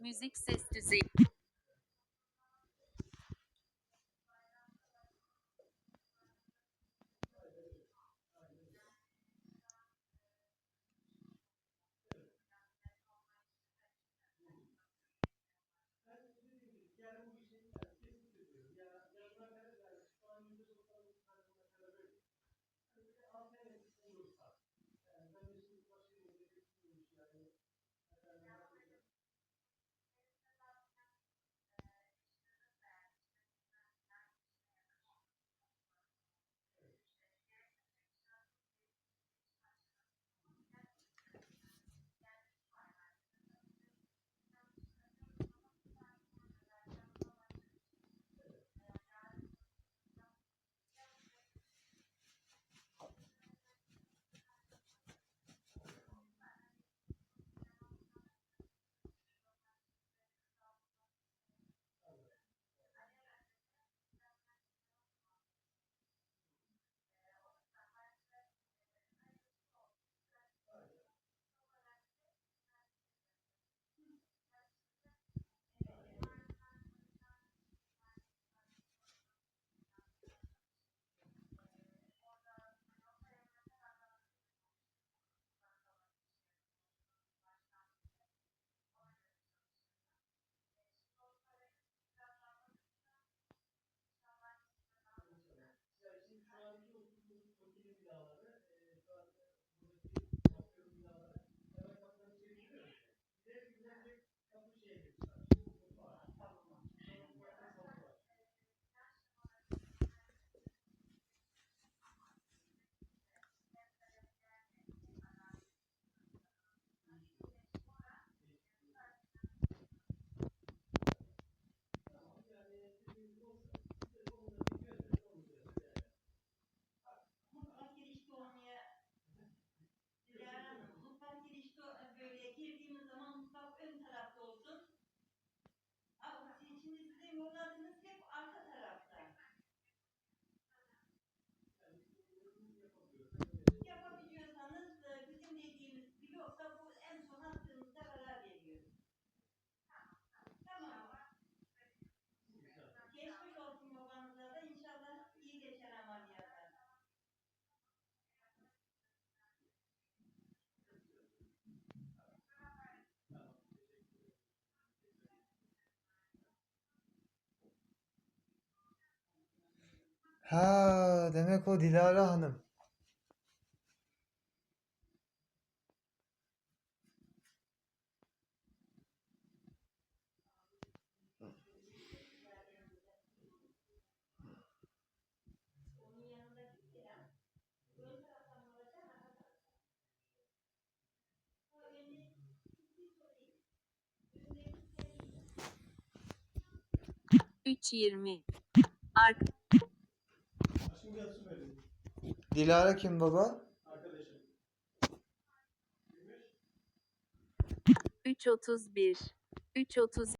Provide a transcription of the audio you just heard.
music says to say. Ha demek o Dilara Hanım. Üç yirmi. Ark fiyatı verin. Dilara kim baba? Arkadaşım. 331 330